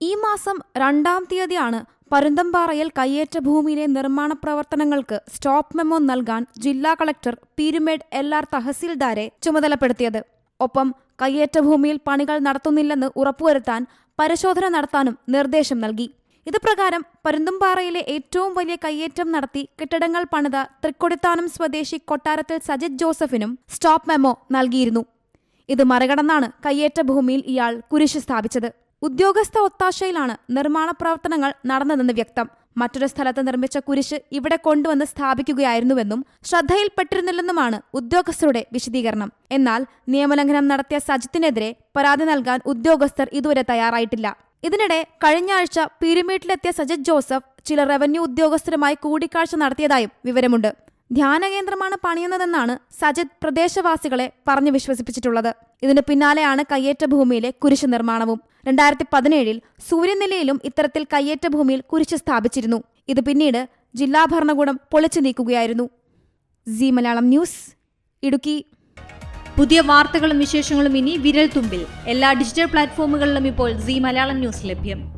ഈ മാസം രണ്ടാം തീയതിയാണ് പരുന്തമ്പാറയിൽ കയ്യേറ്റ ഭൂമിയിലെ നിർമ്മാണ പ്രവർത്തനങ്ങൾക്ക് സ്റ്റോപ്പ് മെമ്മോ നൽകാൻ ജില്ലാ കളക്ടർ പീരുമേഡ് എൽ ആർ തഹസീൽദാരെ ചുമതലപ്പെടുത്തിയത്. ഒപ്പം കയ്യേറ്റ ഭൂമിയിൽ പണികൾ നടത്തുന്നില്ലെന്ന് ഉറപ്പുവരുത്താൻ പരിശോധന നടത്താനും നിർദ്ദേശം നൽകി. ഇത് പ്രകാരം പരുന്തുംപാറയിലെ ഏറ്റവും വലിയ കയ്യേറ്റം നടത്തി കെട്ടിടങ്ങൾ പണിത തൃക്കൊടിത്താനം സ്വദേശി കൊട്ടാരത്തിൽ സജിത് ജോസഫിനും സ്റ്റോപ്പ് മെമ്മോ നൽകിയിരുന്നു. ഇത് മറികടന്നാണ് കയ്യേറ്റ ഭൂമിയിൽ ഇയാൾ കുരിശ് സ്ഥാപിച്ചത്. ഉദ്യോഗസ്ഥ ഒത്താശയിലാണ് നിർമ്മാണ പ്രവർത്തനങ്ങൾ നടന്നതെന്ന് വ്യക്തം. മറ്റൊരു സ്ഥലത്ത് നിർമ്മിച്ച കുരിശ് ഇവിടെ കൊണ്ടുവന്ന് സ്ഥാപിക്കുകയായിരുന്നുവെന്നും ശ്രദ്ധയിൽപ്പെട്ടിരുന്നില്ലെന്നുമാണ് ഉദ്യോഗസ്ഥരുടെ വിശദീകരണം. എന്നാൽ നിയമലംഘനം നടത്തിയ സജിത്തിനെതിരെ പരാതി നൽകാൻ ഉദ്യോഗസ്ഥർ ഇതുവരെ തയ്യാറായിട്ടില്ല. ഇതിനിടെ കഴിഞ്ഞ ആഴ്ച പീരുമേട്ടിലെത്തിയ സജിത് ജോസഫ് ചില റവന്യൂ ഉദ്യോഗസ്ഥരുമായി കൂടിക്കാഴ്ച നടത്തിയതായും വിവരമുണ്ട്. ധ്യാനകേന്ദ്രമാണ് പണിയുന്നതെന്നാണ് സജിത് പ്രദേശവാസികളെ പറഞ്ഞു വിശ്വസിപ്പിച്ചിട്ടുള്ളത്. ഇതിനു പിന്നാലെയാണ് കയ്യേറ്റ ഭൂമിയിലെ കുരിശ് നിർമ്മാണവും. രണ്ടായിരത്തി പതിനേഴിൽ സൂര്യനിലയിലും ഇത്തരത്തിൽ കയ്യേറ്റ ഭൂമിയിൽ കുരിശ് സ്ഥാപിച്ചിരുന്നു. ഇത് പിന്നീട് ജില്ലാ ഭരണകൂടം പൊളിച്ചു നീക്കുകയായിരുന്നു. C Malayalam news Idukki. പുതിയ വാർത്തകളും വിശേഷങ്ങളും ഇനി വിരൽ തുമ്പിൽ എല്ലാ ഡിജിറ്റൽ പ്ലാറ്റ്ഫോമുകളിലും ഇപ്പോൾ സി മലയാളം ന്യൂസ് ലഭ്യം.